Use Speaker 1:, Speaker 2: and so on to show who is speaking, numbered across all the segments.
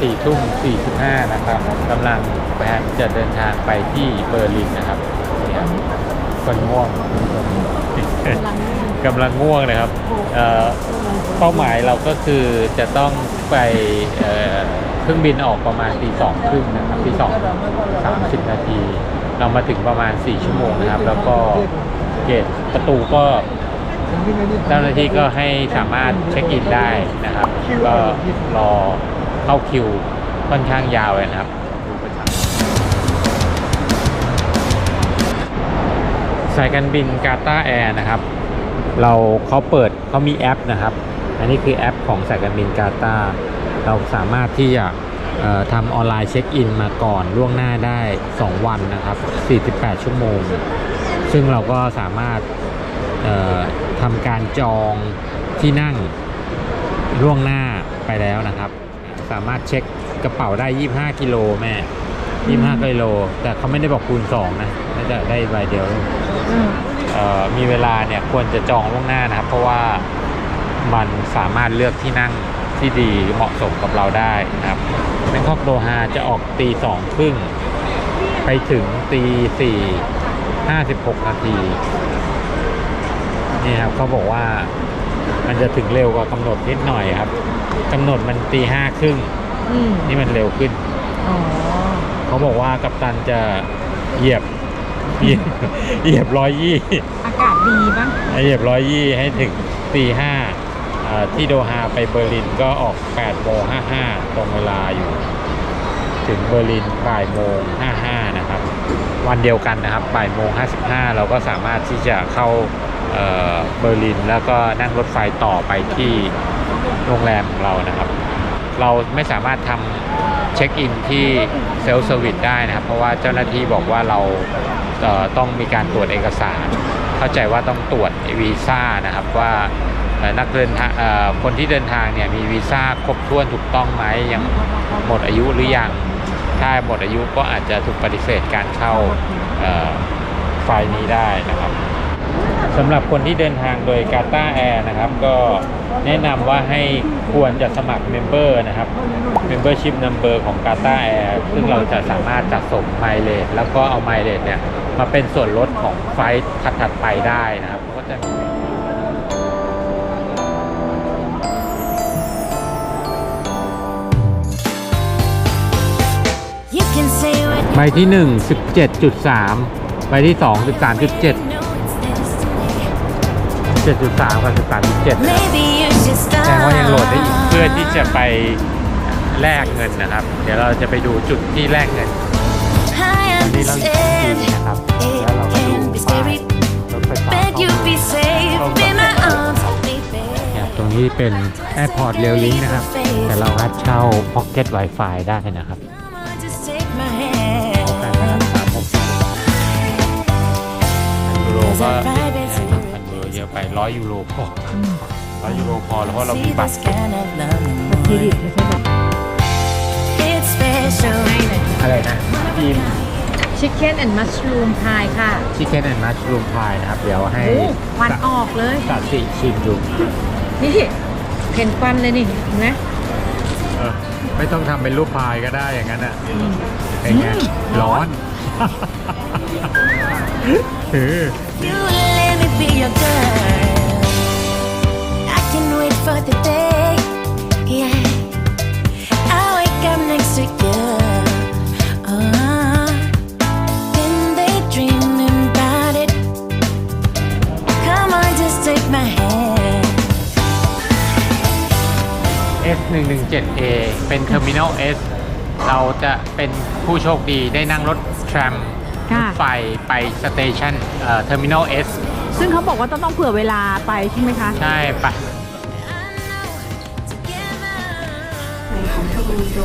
Speaker 1: 4ทุ่ม45นะครับกำลังแพลนจะเดินทางไปที่เบอร์ลินนะครับนี่ครับคนง่วงกำลังง่วงนะครับเอ่อเป้าหมายเราก็คือจะต้องไปเอ่อเครื่องบินออกประมาณตีสองครึ่งนะครับตีสองสามสิบนาที เรามาถึงประมาณ4ชั่วโมงนะครับ แล้วก็เกตประตูก็เจ้าหน้าที่ก็ให้สามารถเช็คอินได้นะครับ ก็รอ เข้าคิวค่อนข้างยาวเลยนะครับ สายการบินกาตาแอร์นะครับ เราเขาเปิดเขามีแอปนะครับ อันนี้คือแอปของสายการบินกาตาร์เราสามารถที่จะทำออนไลน์เช็คอินมาก่อนล่วงหน้าได้ 2 วันนะครับ 48 ชั่วโมง ซึ่งเราก็สามารถทำการจองที่นั่งล่วงหน้าไปแล้วนะครับ สามารถเช็คกระเป๋าได้ 25 กิโลแม่ 25กิโล แต่เขาไม่ได้บอกคูณ 2 นะน่าจะได้ใบเดียวเอ่อมีเวลาเนี่ยควรจะจองล่วงหน้านะครับ เพราะว่ามันสามารถเลือกที่นั่งที่ดีเหมาะสมกับเราได้นะครับแบงคอกโดฮาจะออกตีสองครึ่งไปถึงตีสี่ห้าสิบหกนาทีนี่ครับเขาบอกว่า มันจะถึงเร็วกว่ากำหนดนิดหน่อยครับกำหนดมันตีห้าครึ่ง
Speaker 2: อืม
Speaker 1: นี่มันเร็วขึ้น
Speaker 2: อ๋อ
Speaker 1: เขาบอกว่ากัปตันจะเหยียบเหยียบเหยียบร้อยยี่
Speaker 2: อากาศดีปะ
Speaker 1: เหยียบร้อยยี่ให้ถึงตีห้าที่โดฮาไปเบอร์ลินก็ออก8โมง55 ตรงเวลาอยู่ ถึงเบอร์ลินบ่ายโมง55 นะครับ วันเดียวกันนะครับบ่ายโมง55 เราก็สามารถที่จะเข้า เบอร์ลินแล้วก็นั่งรถไฟต่อไปที่โรงแรมของเรานะครับ เราไม่สามารถทำเช็คอินที่เซลล์เซอร์วิสได้นะครับ เพราะว่าเจ้าหน้าที่บอกว่าเราเต้องมีการตรวจเอกสาร เข้าใจว่าต้องตรวจวีซ่านะครับว่านักเดินทางคนที่เดินทางเนี่ยมีวีซ่าครบถ้วนถูกต้องไหมยังหมดอายุหรือยังถ้าหมดอายุก็อาจจะถูกปฏิเสธการเข้าไฟล์นี้ได้นะครับ สำหรับคนที่เดินทางโดยกาตาแอร์นะครับ ก็แนะนำว่าให้ควรจะสมัครเมมเบอร์นะครับ Membership Number ของ g a t a Air ซึ่งเราจะสามารถจัดส่งไมล์เลทแล้วก็เอาไมล์เลทเนี่ยมาเป็นส่วนลดของไฟล์ถัดๆไปได้นะครับก็จะ
Speaker 3: You can say what
Speaker 1: ใบที่ 1 17.3 ใบที่ 2 13.7 7.3 กับ 13.7
Speaker 3: Maybe you should
Speaker 1: แส
Speaker 3: stop.
Speaker 1: ดงว่ายังโหลดได้อีกเพื่อที่จะไปแลกเงินนะครับ เดี๋ยวเราจะไปดูจุดที่แลกเงิน
Speaker 3: I
Speaker 1: วันนี้เราอยู่ที่
Speaker 3: understand.
Speaker 1: นี่นะครับแล้วเรามาดูป้ายรถไฟฟ้า
Speaker 3: Bet
Speaker 1: เข้า
Speaker 3: you
Speaker 1: มา
Speaker 3: be safe in my arms, baby.
Speaker 1: เนี่ยตรงนี้เป็น Airport Rail Link นะครับ แต่เราสามารถเช่า Pocket Wi-Fi ได้นะครับ
Speaker 3: Come on, just take my
Speaker 1: โอกาส
Speaker 3: hand.
Speaker 1: นะครับสามหกสิบพันยูโรก็พันยูโรเยอะไปร้อยยูโรพอร้อยยูโรพอแล้วเพราะเรามี
Speaker 3: See
Speaker 1: บัต
Speaker 3: this
Speaker 1: ร
Speaker 3: kind of love no
Speaker 2: เครดิต
Speaker 3: more.
Speaker 2: ไม่ใช่แบบ
Speaker 3: It's special.
Speaker 1: อะไรนะทีม
Speaker 2: ชิคเก้นแอนด์มัชรูมพายค่ะ
Speaker 1: ชิคเก้นแอนด์มัชรูมพายนะครับ เดี๋ยวให้
Speaker 2: โอ้ควันออกเลย
Speaker 1: สัสิชิมดู
Speaker 2: นี่เห็นควันเลยนี่เห็นไหม
Speaker 1: เออไม่ต้องทำเป็นรูปพายก็ได้อย่างนั้นอะเป็นไง
Speaker 2: อืม
Speaker 1: ร้อน เออ
Speaker 3: You let me be your girl. I can wait for the day. Yeah. I wake up next to you. Uh, then they dreaming about it. Come on, just take my hand.
Speaker 1: S 1 1 7 A เป็น Terminal S เราจะเป็นผู้โชคดีได้นั่งรถแทรมร
Speaker 2: ค่ะ
Speaker 1: ถไฟไปสเตชันเอ่อ Terminal S
Speaker 2: ซึ่งเขาบอกว่าต้องต้องเผื่อเวลาไปใช่ไหมคะ
Speaker 1: ใช่ปะ
Speaker 3: If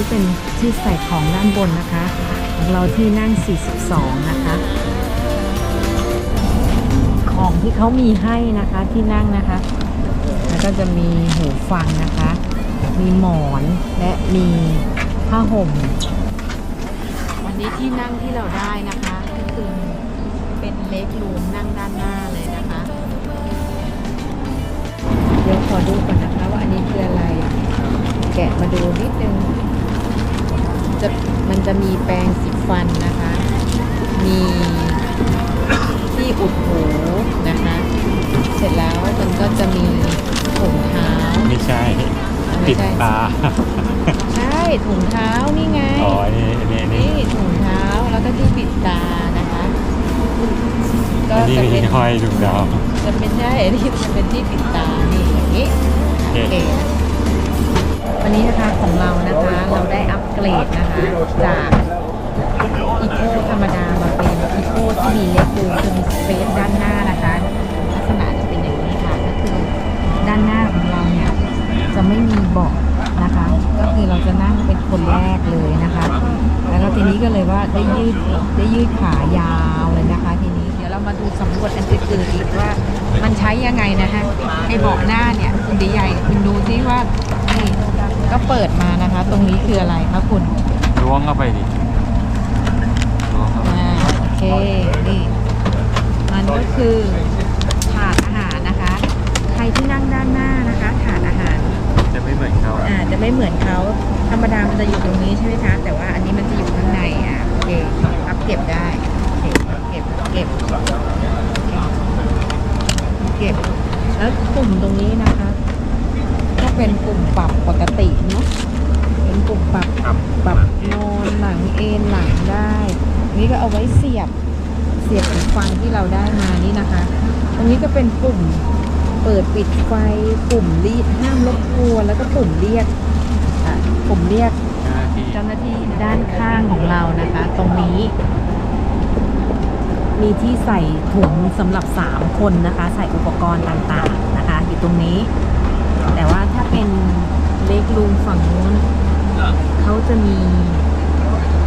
Speaker 2: นนี้เป็นที่ใส่ของด้านบนนะคะ ของเราที่นั่ง 42 นะคะ ของที่เขามีให้นะคะที่นั่งนะคะ แล้วก็จะมีหูฟังนะคะ มีหมอนและมีผ้าห่ม วันนี้ที่นั่งที่เราได้นะคะก็คือเป็นเล็กรูมนั่งด้านหน้าเลยนะคะ เดี๋ยวขอดูก่อนนะคะว่าอันนี้คืออะไร แกะมาดูนิดนึง จะมันจะมีแปรงสีฟันนะคะ มีที่อุดหูนะคะ เสร็จแล้วมันก็จะมีถุงเท้า
Speaker 1: ไม่ใช่
Speaker 2: ไม่
Speaker 1: ติด
Speaker 2: ใช่
Speaker 1: ตา
Speaker 2: ใช่ถุงเท้านี่ไง
Speaker 1: อ๋อนี่นี่นี่
Speaker 2: นี่ถุงเท้าแล้วก็ที่ปิดตานะคะ ก็
Speaker 1: อันนี้
Speaker 2: จะ
Speaker 1: มี
Speaker 2: เป็น
Speaker 1: ห้อยถุงดาว
Speaker 2: จะเป็นใช่ที่จะเป็นที่ปิดตานี่อย่างนี้
Speaker 1: โอเค
Speaker 2: โอเค วันนี้นะคะของเรานะคะเราได้อัปเกรดนะคะ จากอีโคธรรมดามาเป็นอีโคที่มีเล็กดูคือมีสเปซด้านหน้านะคะ ลักษณะจะเป็นอย่างนี้ค่ะก็คือด้านหน้าของเราเนี่ยจะไม่มีเบาะนะคะ ก็คือเราจะนั่งเป็นคนแรกเลยนะคะ แล้วก็ทีนี้ก็เลยว่าได้ยืดได้ยืดขายาวเลยนะคะ ทีนี้เดี๋ยวเรามาดูสำรวจอันอื่นๆอีกว่า มันใช้ยังไงนะคะไอ้เบาะหน้าเนี่ยคุณดีใหญ่คุณดูซิว่านี่ ก็เปิดมานะคะ ตรงนี้คืออะไรคะคุณ
Speaker 1: ล้วงเข้าไปดิล้วงเข้าไป
Speaker 2: อ่าโอเค นี่ มันก็คือถาดอาหารนะคะ ใครที่นั่งด้านหน้านะคะถาดอาหาร
Speaker 1: จะไม่เหมือนเขา
Speaker 2: อ่าจะไม่เหมือนเขาธรรมดามันจะอยู่ตรงนี้ใช่ไหมคะ แต่ว่าอันนี้มันจะอยู่ข้างในอะโอเคพับเก็บได้โอเคเก็บเก็บเก็บ แล้วปุ่มตรงนี้นะคะก็ เป็นปุ่มปรับปกติเนาะเป็นปุ่มปรับ
Speaker 1: ครับ
Speaker 2: ปรับนอนหลังเอนหลังได้ นี่ก็เอาไว้เสียบเสียบหูฟังที่เราได้มานี่นะคะ ตรงนี้ก็เป็นปุ่มเปิดปิดไฟปุ่มรีดห้ามรบกวนแล้วก็ปุ่มเรียกอะปุ่มเรียก
Speaker 1: เจ้าหน้าที่
Speaker 2: ด้านข้างของเรานะคะ ตรงนี้ มีที่ใส่ถุงสำหรับ 3 คนนะคะ ใส่อุปกรณ์ต่างๆนะคะ อยู่ตรงนี้ แต่ว่าถ้าเป็นเล็กรูมฝั่งนู้นเขาจะมี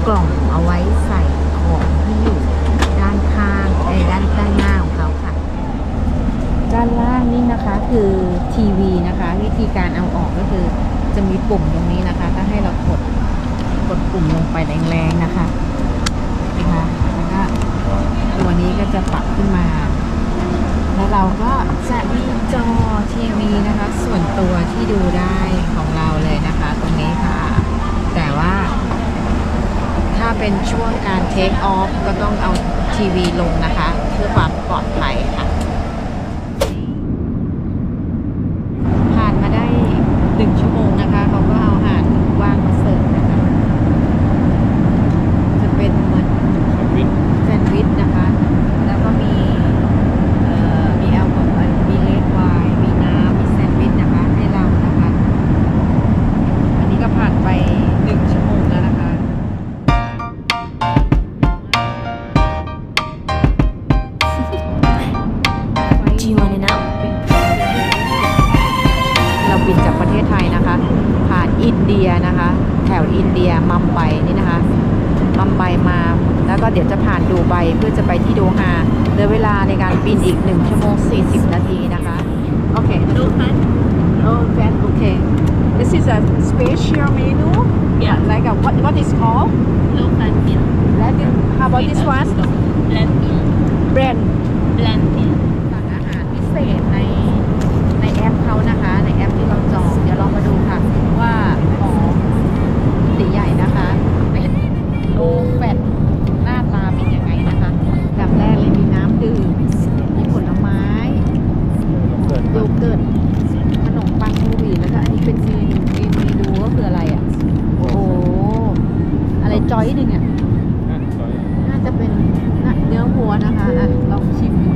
Speaker 2: กล่องเอาไว้ใส่ของที่อยู่ด้านข้างในด้านด้านหน้าของเขาค่ะ ด้านล่างนี่นะคะคือทีวีนะคะ วิธีการเอาออกก็คือจะมีปุ่มตรงนี้นะคะ ถ้าให้เรากดกดปุ่มลงไปแรงๆนะคะนะคะแล้วก็ตัวนี้ก็จะปรับขึ้นมา แล้วเราก็จะมีจอทีวีนะคะ ส่วนตัวที่ดูได้ของเราเลยนะคะตรงนี้ค่ะ แต่ว่าถ้าเป็นช่วงการเทคออฟก็ต้องเอาทีวีลงนะคะ เพื่อความปลอดภัย 1 ชั่วโมง 40 นาทีนะคะ โอเค
Speaker 4: No fun.
Speaker 2: Oh, that okay. This is a special menu.
Speaker 4: Yeah.
Speaker 2: Like a, what what is called?
Speaker 4: No fun meal.
Speaker 2: Latin. How about this one?
Speaker 4: Bland meal.
Speaker 2: Brand.
Speaker 4: Bland meal.
Speaker 2: สั่งอาหารพิเศษในในแอปเขานะคะ ในแอปที่เราจอง เดี๋ยวลองมาดูค่ะ ว่าของตีใหญ่นะคะเป็นโลแฟตหน้าตาเป็นยังไงนะคะแบบแรกเลยมีน้ำดื่มมีผลไม้โยเกิร์ตขนมปังโฮลวีตแล้วก็อันนี้เป็นเมนูเมนูก็คืออะไรอะ โอ้โห อะไร จอยหนึ่งอะน่าจะเป็นเนื้อวัวนะคะอะลองชิมดู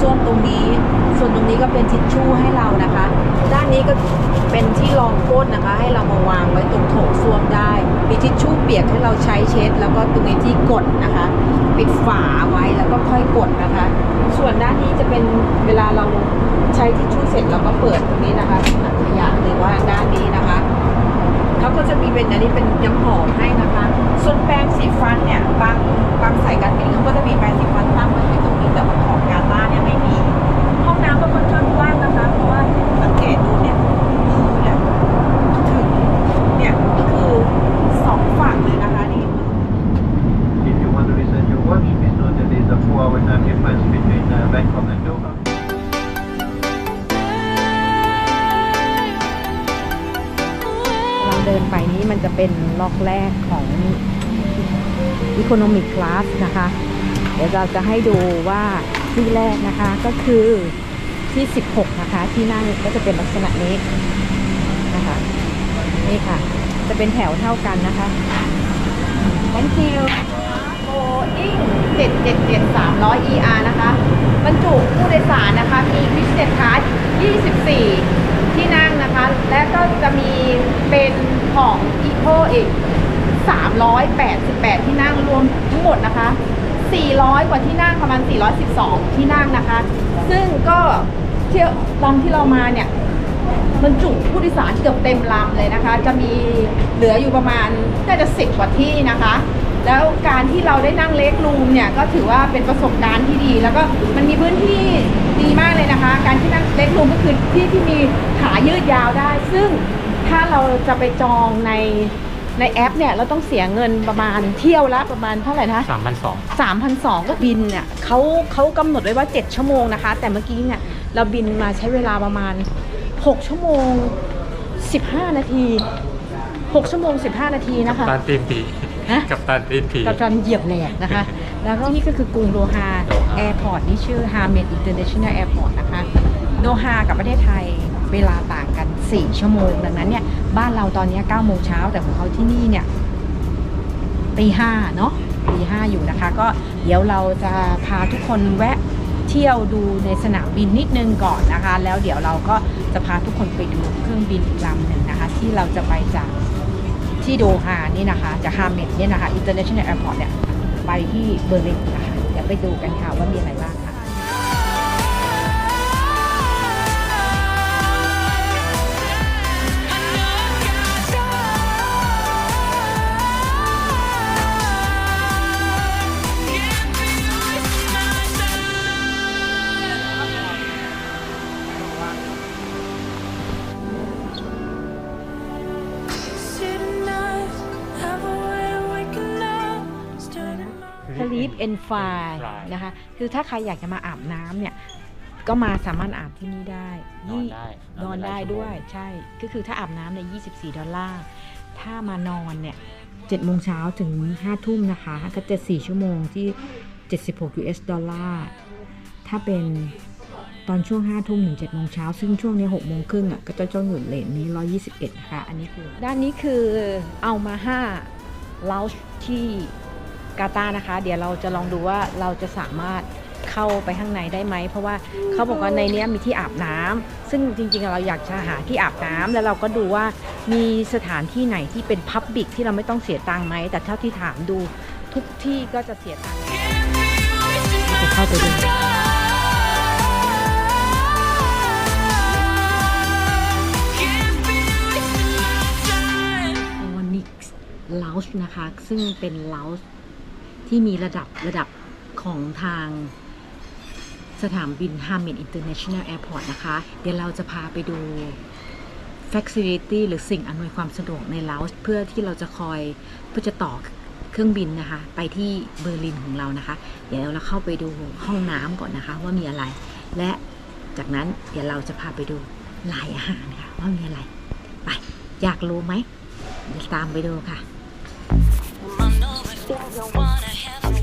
Speaker 2: ส้วมตรงนี้ ส่วนตรงนี้ก็เป็นทิชชู่ให้เรานะคะ ด้านนี้ก็เป็นที่รองก้นนะคะ ให้เรามาวางไว้ตรงโถส้วมได้ มีทิชชู่เปียกให้เราใช้เช็ด แล้วก็ตรงนี้ที่กดนะคะ ปิดฝาไว้แล้วก็ค่อยกดนะคะ ส่วนด้านนี้จะเป็นเวลาเราใช้ทิชชู่เสร็จเราก็เปิดตรงนี้นะคะถังขยะหรือว่าด้านนี้นะคะ เขาก็จะมีเป็นอันนี้เป็นน้ำหอมให้นะคะ ส่วนแปรงสีฟันเนี่ยบางบางสายการบินเขาก็จะมีแปรงสีฟันตั้งไว้ให้ตรงนี้แต่ว่าของกาต้าเนี่ยไม่มี ห้องน้ำก็ค่อนข้างกว้างนะคะเพราะว่าสังเกตดูเนี่ยมือเนี่ยถึงเนี่ยก็คือสองฝั่งเลยนะคะนี่
Speaker 5: If you want to reset your watch, please note that there is a 4-hour time difference between uh, Bangkok and Doha.
Speaker 2: นไปนี้มันจะเป็นล็อกแรกของ Economic Class นะคะ เดี๋ยวเราจะให้ดูว่าที่แรกนะคะก็คือที่ 16 นะคะ ที่นั่งก็จะเป็นลักษณะนี้นะคะ นี่ค่ะ จะเป็นแถวเท่ากันนะคะ Thank you Boeing 777 300 ER นะคะบรรจุผู้โดยสารนะคะ มี Business Class 24 ที่นั่งนะคะ และก็จะมีเป็น ของ Eco อีก388 ที่นั่งรวมทั้งหมดนะคะ 400 กว่าที่นั่งประมาณ 412 ที่นั่งนะคะ ซึ่งก็เที่ยวลำที่เรามาเนี่ยบรรจุผู้โดยสารเกือบเต็มลำเลยนะคะ จะมีเหลืออยู่ประมาณน่าจะสิบกว่าที่นะคะ แล้วการที่เราได้นั่งเล็กรูมเนี่ยก็ถือว่าเป็นประสบการณ์ที่ดี แล้วก็มันมีพื้นที่ดีมากเลยนะคะ การที่นั่งเล็กรูมก็คือที่ที่มีขายืดยาวได้ ซึ่ง ถ้าเราจะไปจองในในแอปเนี่ยเราต้องเสียเงินประมาณเที่ยวละประมาณเท่าไหร่นะ
Speaker 1: สามพันสอง
Speaker 2: 3,200ก็บินเนี่ยเขาเขากำหนดไว้ว่า 7 ชั่วโมงนะคะ แต่เมื่อกี้เนี่ยเราบินมาใช้เวลาประมาณ 6 ชั่วโมง 15 นาที 6 ชั่วโมง 15 นาทีนะคะ
Speaker 1: ตันตีนผี
Speaker 2: ฮะ
Speaker 1: กับตันตีนผี
Speaker 2: กับการเหยียบแหลกนะคะ แล้วก็นี่ก็คือกรุงโดฮา
Speaker 1: โดฮา
Speaker 2: แอร์พอร์ตนี่ชื่อฮาเมดอินเตอร์เนชั่นแนลแอร์พอร์ตนะคะโดฮากับประเทศไทยเวลาต่างกัน 4 ชั่วโมง ดังนั้นเนี่ยบ้านเราตอนนี้9โมงเช้าแต่ของเขาที่นี่เนี่ยตีห้าเนาะตีห้าอยู่นะคะ ก็เดี๋ยวเราจะพาทุกคนแวะเที่ยวดูในสนามบินนิดนึงก่อนนะคะ แล้วเดี๋ยวเราก็จะพาทุกคนไปดูเครื่องบินอีกลำหนึ่งนะคะ ที่เราจะไปจากที่โดฮานี่นะคะจากฮาเมดเนี่ยนะคะ International Airport เนี่ยไปที่เบอร์ลินนะคะ เดี๋ยวไปดูกันค่ะว่ามีอะไรบ้าง ค่ะ and fly
Speaker 1: Fly
Speaker 2: นะคะ คือถ้าใครอยากจะมาอาบน้ำเนี่ย ก็มาสามารถอาบที่นี่ได้
Speaker 1: นอนได้
Speaker 2: นอนได้
Speaker 1: หลา
Speaker 2: ด้วย
Speaker 1: ชั่โมง
Speaker 2: ใช่ ก็คือถ้าอาบน้ำในย24 ดอลลาร์ ถ้ามานอนเนี่ย7โมงเช้าถึง5ทุ่มนะคะ ก็จะ 4 ชั่วโมงที่ 76 US ดอลลาร์ ถ้าเป็นตอนช่วง 5 ทุ่มถึง7โมงเช้า ซึ่งช่วงนี้ 6 โมงครึ่งอะ ก็จะจ้องอยู่เลนนี้ 121 นะคะ อันนี้คือ ด้านนี้คือเอามา5 lounge ที่ กาตาร์นะคะ เดี๋ยวเราจะลองดูว่าเราจะสามารถเข้าไปข้างในได้ไหม เพราะว่าเขาบอกว่าในเนี้ยมีที่อาบน้ำซึ่งจริงๆเราอยากจะหาที่อาบน้ำแล้วเราก็ดูว่ามีสถานที่ไหนที่เป็นพับบิกที่เราไม่ต้องเสียตังค์ไหม แต่เท่าที่ถามดูทุกที่ก็จะเสียตังค์จะเข้าไปดู Onyx Lounge นะคะ ซึ่งเป็น Lounge ที่มีระดับระดับของทางสนามบิน h a m e d International Airport นะคะ เดี๋ยวเราจะพาไปดู Facility หรือสิ่งอำนวยความสะดวกใน Lounge เพื่อที่เราจะคอยเพื่อจะต่อเครื่องบินนะคะ ไปที่เบอร์ลินของเรานะคะ เดี๋ยวเราเข้าไปดูห้องน้ำก่อนนะคะ ว่ามีอะไร และจากนั้นเดี๋ยวเราจะพาไปดูลายอาหารค่ะว่ามีอะไร ไปอยากรู้ไหมเดี๋ยวตามไปดูค่ะ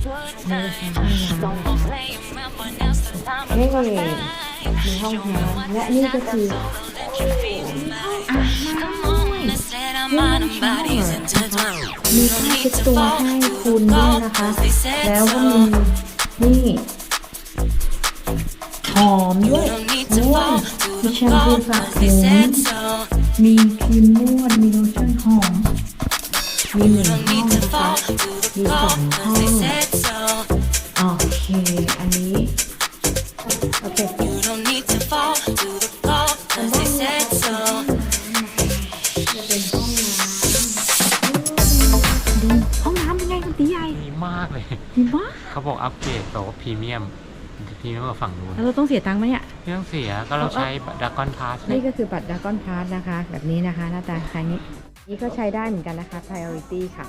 Speaker 2: นี่ก็เลยมีห้องน้ำและนี่ก็คือมีผ้าเช็ดตัวให้คุณด้วยนะคะ แล้วก็มีนี่หอมด้วยโอ้ยมีแชมพูสระผมมีครีมนวดมีโลชั่นหอมมีหนึ่งห้องนะคะมีสองห้อง
Speaker 1: มากเลย
Speaker 2: ดีมาก
Speaker 1: เขาบอกอัปเกรดแบบว่าพรีเมียมพรีเมียมกว่าฝั่งนู้น
Speaker 2: แล้วเราต้องเสียตังค์ไหมเนี่ย
Speaker 1: ไม่ต้องเสียก็เราใช้ดากอนพาส
Speaker 2: นี่ก็คือบัตรดากอนพาสนะคะ แบบนี้นะคะ หน้าตาคล้ายนี้ นี่ก็ใช้ได้เหมือนกันนะคะ priority ค่ะ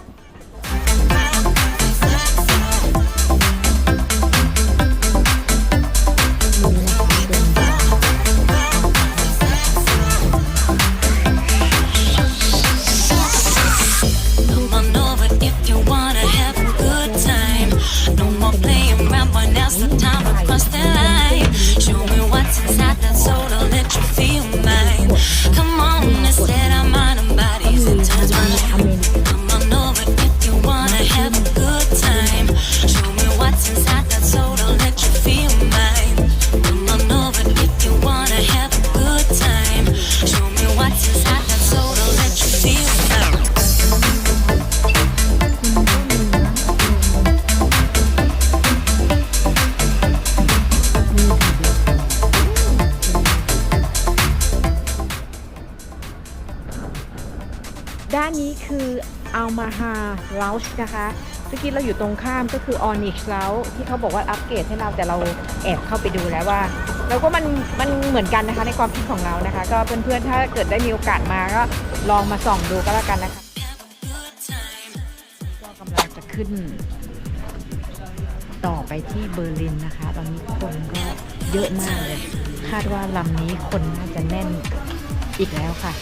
Speaker 2: เลาช์นะคะเมื่อกี้เราอยู่ตรงข้ามก็คือออนิชเลาที่เขาบอกว่าอัปเกรดให้เราแต่เราแอบเข้าไปดูแล้วว่าเราก็มันมันเหมือนกันนะคะในความคิดของเรานะคะ ก็เพื่อนๆถ้าเกิดได้มีโอกาสมาก็ลองมาส่องดูก็แล้วกันนะคะก็กำลังจะขึ้น ต่อไปที่เบอร์ลินนะคะ ตอนนี้คนก็เยอะมากเลย คาดว่าลำนี้คนน่าจะแน่นอีกแล้วค่ะ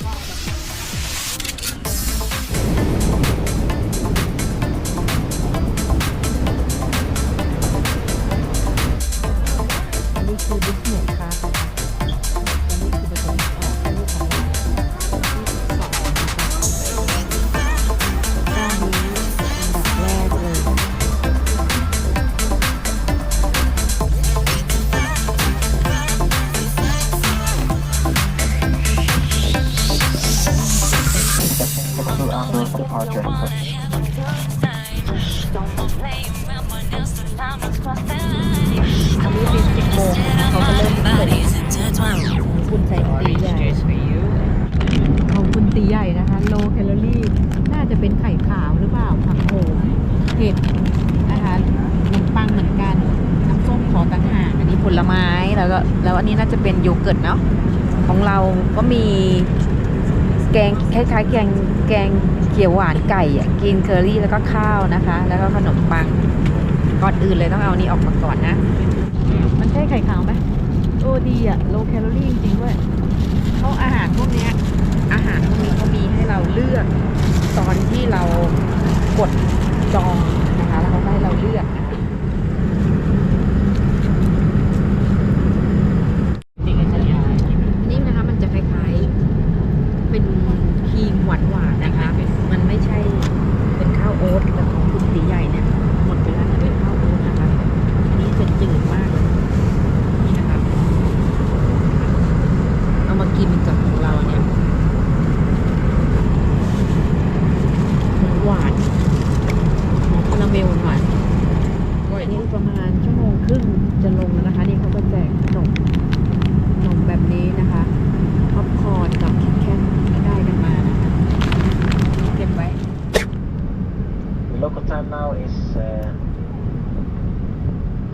Speaker 2: คุณใส่ตีใหญ่ ของคุณตีใหญ่นะคะ โลแคลอรี่ น่าจะเป็นไข่ขาวหรือเปล่าผักโขมเห็ดนะคะขนมปังเหมือนกัน น้ำส้มขอต่างหากอันนี้ผลไม้แล้วก็แล้วอันนี้น่าจะเป็นโยเกิร์ตเนาะของเราก็มีแกงคล้ายๆแกงแกงเขียวหวานไก่อะกินเคอรี่แล้วก็ข้าวนะคะ แล้วก็ขนมปังขก่อนอื่นเลยต้องเอาอันนี้ออกมาก่อนนะ มันใช่ไข่ขาวไหม โอดีอะโลแคลอรี่จริงๆด้วยเขาอาหารพวกเนี้ยอาหารพวกนี้เขามีให้เราเลือก ตอนที่เรากดจองนะคะแล้วเขาก็ให้เราเลือกนะคะนี่นะคะมันจะคล้ายๆ เป็นครีมหวานๆนะคะ มันไม่ใช่เป็นข้าวโอ๊ตแต่ของคุณตีใหญ่เนี่ยหมดไปแล้วนะเป็นข้าวโอ๊ตนะคะอันนี้จะจืดมากเลยนี่นะคะเอามากินกับของเราเนี่ยหวานหอมคาราเมลหวานนี่ประมาณชั่วโมงครึ่งจะลงแล้วนะคะ นี่เขาก็แจกขนมขนมแบบนี้นะคะพ็อปคอร์นกับคิดแคทได้กันมานะคะเก็บไว้
Speaker 5: The local time now is uh, 12.50. 12.50. Uh,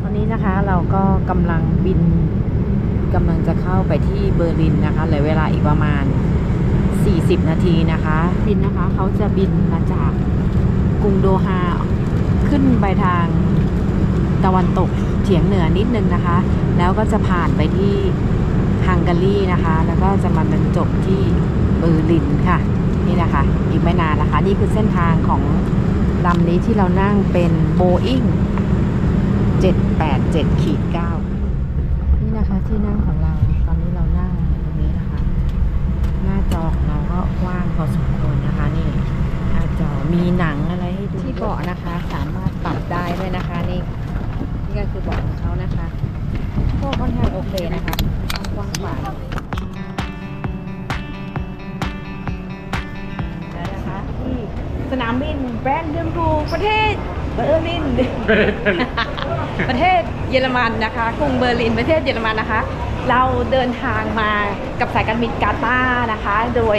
Speaker 2: ตอนนี้นะคะเราก็กำลังบินกำลังจะเข้าไปที่เบอร์ลินนะคะเหลือเวลาอีกประมาณ 40 นาทีนะคะ บินนะคะเขาจะบินมาจากกรุงโดฮาขึ้นไปทางตะวันตกเฉียงเหนือนิดนึงนะคะ แล้วก็จะผ่านไปที่ฮังการีนะคะ แล้วก็จะมาบรรจบที่เบอร์ลินค่ะ นี่นะคะ อีกไม่นานนะคะ นี่คือเส้นทางของลำนี้ที่เรานั่งเป็นโบอิง787ขีด9นี่นะคะที่นั่งของเรา ตอนนี้เรานั่งตรงนี้นะคะ หน้าจอของเราก็กว้างพอสมควรนะคะ นี่หน้าจอมีหนังอะไรให้ดูที่เบาะนะคะ สามารถปรับได้ด้วยนะคะ นี่นี่ก็คือเบาะของเขานะคะก็ค่อนข้างโอเคนะคะกว้างขวา สนามบินแบรนด์เดมบูประเทศเบอร์ลิน ประเทศเยอรมันนะคะกรุงเบอร์ลินประเทศเยอรมันนะคะ เราเดินทางมากับสายการบินกาตาร์นะคะ โดย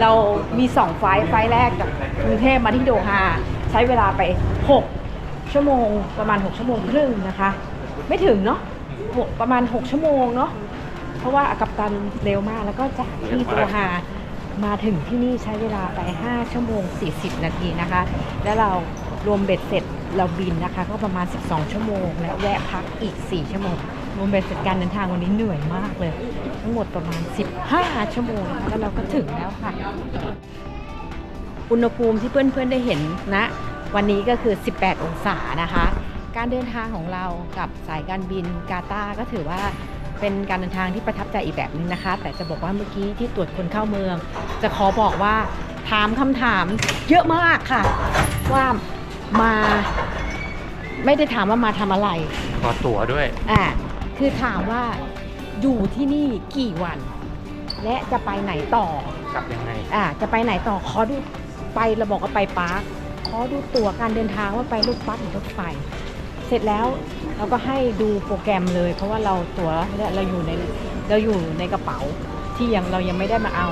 Speaker 2: เรามีสองไฟล์ไฟล์แรกจากกรุงเทพมาที่โดฮาใช้เวลาไป 6 ชั่วโมงประมาณ 6 ชั่วโมงครึ่งนะคะ ไม่ถึงเนาะหกประมาณ 6 ชั่วโมงเนาะเพราะว่ากัปตันเร็วมากแล้วก็จากที่โดฮา มาถึงที่นี่ใช้เวลาไป 5 ชั่วโมง 40 นาทีนะคะ แล้วเรารวมเบ็ดเสร็จเราบินนะคะ ก็ประมาณ 12 ชั่วโมง และแวะพักอีก 4 ชั่วโมง รวมเบ็ดเสร็จการเดินทางวันนี้เหนื่อยมากเลย ทั้งหมดประมาณ 15 ชั่วโมง แล้วเราก็ถึงแล้วค่ะ อุณหภูมิที่เพื่อนๆได้เห็นนะ วันนี้ก็คือ 18 องศานะคะ การเดินทางของเรากับสายการบินกาตาร์ก็ถือว่า เป็นการเดินทางที่ประทับใจอีกแบบนึงนะคะ แต่จะบอกว่าเมื่อกี้ที่ตรวจคนเข้าเมือง จะขอบอกว่าถามคำถามเยอะมากค่ะ ว่ามาไม่ได้ถามว่ามาทำอะไร
Speaker 1: ขอตั๋วด้วย
Speaker 2: อ่าคือถามว่าอยู่ที่นี่กี่วัน และจะไปไหนต่อ
Speaker 1: กลับยังไง
Speaker 2: อ่าจะไปไหนต่อขอดูไปเราบอกว่าไปปาร์คขอดูตั๋วการเดินทางว่าไปรถบัสหรือรถไฟเส ร็จแล้วเราก็ให้ดูโปรแกรมเลย เพราะว่าเราตั๋วเราอยู่ในเราอยู่ในกระเป๋าที่ยังเรายังไม่ได้มาเอา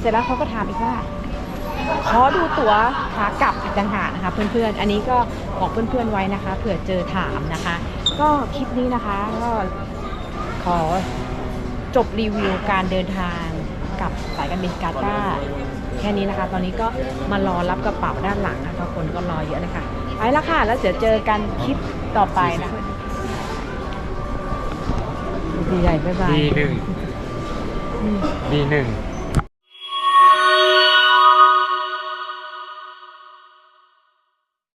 Speaker 2: เสร็จแล้วเขาก็ถามอีกว่า ขอดูตั๋วขากลับอีกต่างหากนะคะเพื่อนๆ อันนี้ก็บอกเพื่อนๆไว้นะคะเผื่อเจอถามนะคะ ก็คลิปนี้นะคะก็ขอจบรีวิวการเดินทางกับสายการบินกาตาแค่นี้นะคะ ตอนนี้ก็มารอรับกระเป๋าด้านหลังนะคะคนก็รอเยอะเลยค่ะ ไปแล้วค่ะ แล้วเดี๋ยวเจอกันคลิปต่อไปนะดีใหญ่บ๊ายบาย
Speaker 1: B หนึ่ง
Speaker 2: อืม
Speaker 1: B หนึ่ง